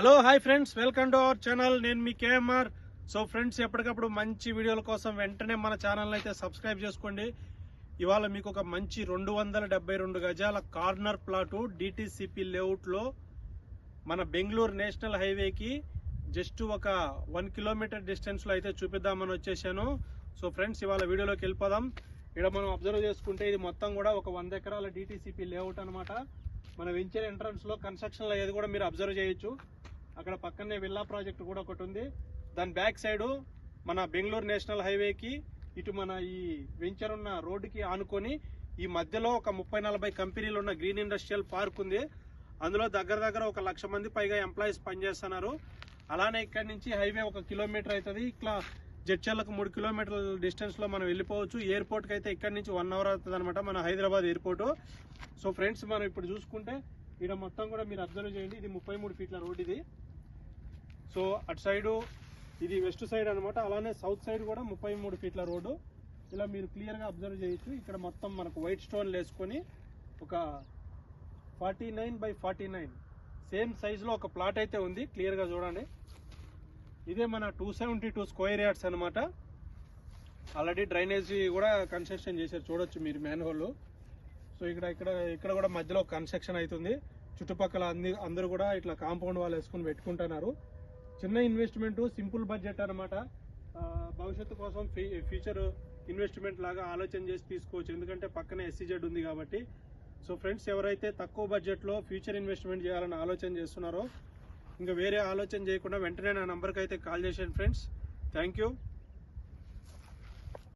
Hello hi friends welcome to our channel నేను మీ KMR so friends ఎప్పటికప్పుడు మంచి వీడియోల కోసం వెంటనే మన ఛానల్ అయితే సబ్స్క్రైబ్ చేసుకోండి. ఇవాళ మీకు ఒక మంచి రెండు వందల డెబ్బై రెండు గజాల కార్నర్ ప్లాటు డిటిసిపి లేఅవుట్లో మన బెంగళూరు నేషనల్ హైవేకి జస్ట్ ఒక వన్ కిలోమీటర్ డిస్టెన్స్లో అయితే చూపిద్దామని వచ్చేసాను. సో ఫ్రెండ్స్ ఇవాళ వీడియోలోకి వెళ్ళిపోదాం. ఇక్కడ మనం అబ్జర్వ్ చేసుకుంటే ఇది మొత్తం కూడా ఒక వంద ఎకరాల డిటిసిపి లేఅవుట్ అనమాట మన వెంచర్ ఎంట్రన్స్లో కన్స్ట్రక్షన్లో కన్స్ట్రక్షన్ అయ్యేది కూడా మీరు అబ్జర్వ్ చేయొచ్చు. అక్కడ పక్కనే విల్లా ప్రాజెక్ట్ కూడా ఒకటి ఉంది. దాని బ్యాక్ సైడు మన బెంగళూరు నేషనల్ హైవేకి ఇటు మన ఈ వెంచర్ ఉన్న రోడ్డుకి ఆనుకొని ఈ మధ్యలో ఒక ముప్పై నలభై కంపెనీలు ఉన్న గ్రీన్ ఇండస్ట్రియల్ పార్క్ ఉంది. అందులో దగ్గర దగ్గర ఒక లక్ష మంది పైగా ఎంప్లాయీస్ పనిచేస్తున్నారు. అలానే ఇక్కడ నుంచి హైవే ఒక కిలోమీటర్ అవుతుంది. ఇట్లా జడ్చర్లకు మూడు కిలోమీటర్ల డిస్టెన్స్లో మనం వెళ్ళిపోవచ్చు. ఎయిర్పోర్ట్కి అయితే ఇక్కడ నుంచి వన్ అవర్ అవుతుంది అనమాట మన హైదరాబాద్ ఎయిర్పోర్ట్. సో ఫ్రెండ్స్ మనం ఇప్పుడు చూసుకుంటే ఇక్కడ మొత్తం కూడా మీరు అబ్జర్వ్ చేయండి. ఇది ముప్పై మూడు ఫీట్ల రోడ్ ఇది. సో అటు సైడు ఇది వెస్ట్ సైడ్ అన్నమాట. అలానే సౌత్ సైడ్ కూడా ముప్పై మూడు ఫీట్ల రోడ్డు. ఇలా మీరు క్లియర్గా అబ్జర్వ్ చేయొచ్చు. ఇక్కడ మొత్తం మనకు వైట్ స్టోన్ వేసుకొని ఒక forty nine by forty nine same సైజులో ఒక ప్లాట్ అయితే ఉంది. క్లియర్గా చూడండి. ఇదే మన two seventy two square yards అనమాట ఆల్రెడీ డ్రైనేజీ కూడా కన్స్ట్రక్షన్ చేశారు. చూడొచ్చు మీరు మ్యాన్ హోల్ సో ఇక్కడ ఇక్కడ ఇక్కడ కూడా మధ్యలో కన్స్ట్రక్షన్ అవుతుంది. చుట్టుపక్కల అందరూ కూడా ఇట్లా కాంపౌండ్ వాళ్ళు వేసుకొని పెట్టుకుంటున్నారు. చిన్న ఇన్వెస్ట్మెంట్ సింపుల్ బడ్జెట్ అనమాట భవిష్యత్తు కోసం ఫ్యూచర్ ఇన్వెస్ట్మెంట్ లాగా ఆలోచన చేసి తీసుకోవచ్చు. ఎందుకంటే పక్కనే ఎస్సీజెడ్ ఉంది కాబట్టి. సో ఫ్రెండ్స్ ఎవరైతే తక్కువ బడ్జెట్లో ఫ్యూచర్ ఇన్వెస్ట్మెంట్ చేయాలని ఆలోచన చేస్తున్నారో ఇంకా వేరే ఆలోచన చేయకుండా వెంటనే నా నంబర్కి అయితే కాల్ చేశాను ఫ్రెండ్స్ థ్యాంక్ యూ